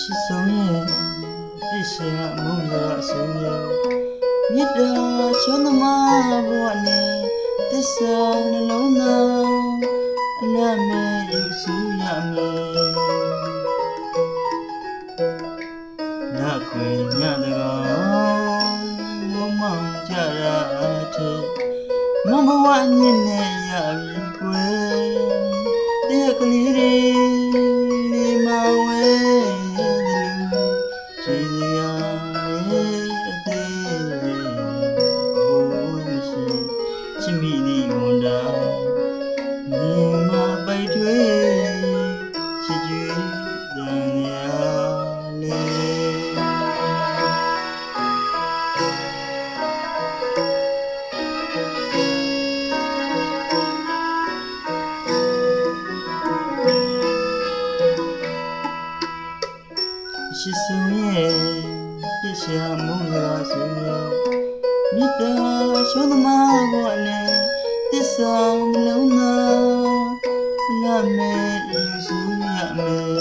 ရှာမုန်းရအစိုးရမြစ်တာချွန်းသမားဘဝနဲ့တစ္ဆာနှလုံးသားအလမဲယူစုရမယ်နာခွေညတကောင်မမောင်ကြရတဲ့မမဝညစ်နေရပြီကွယ်တဲ့ကလေးလေး ရှိဆုံးရဲ့ပြစ်ရှာမုန်းစကားဆိုရဲ့မြတ်တာရှုံးသမားဘဝနဲ့တစ္ဆာနှလုံးသားအလားမဲ့ယူစုရမယ်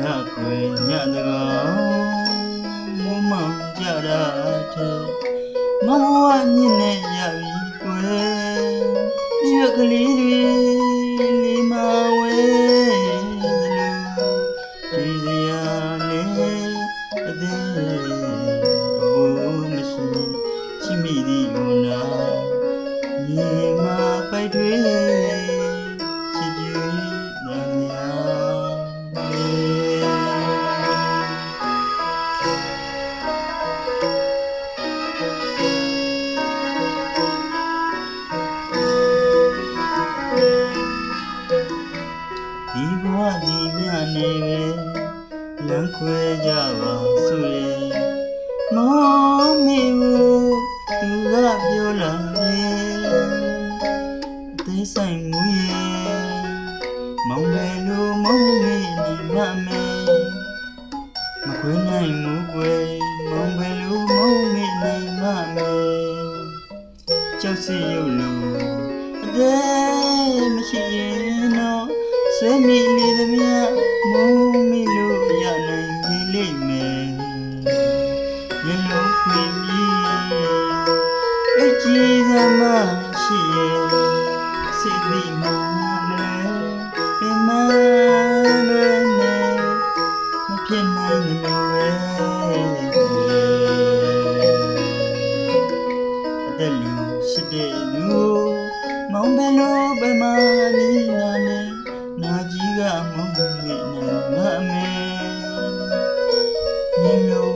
နာကွယ်ညတကောင်မမောင်ကြတာတဲ့မမဝညစ်နေရပြီကွယ်ဒီရကလေးတွေလေးမဝဲ ရေမပိုက်တွေချစ်ကြည်တန်ရာလေးဒီဘဝဒီမြနေပဲလမ်းခွဲကြပါဆိုရင်မောင်မေ ကြောက်စီရုပ်လို့အသေးမရှိရင်တော့ဆွေးမိနေသမျှမုံမိလို့ရနိုင်ပြီလိမ့်မယ်ရလုံးခွင်ပြီးအကြည်သမားရှိရဲ့စိတ်ဒီမှာမ ဘယ်လိုရှိတဲ့လို့မောင်ဘယ်လိုပမာနီနာနဲ့ငါကြီးကမောင်နဲ့နာမမဲမြင်လို့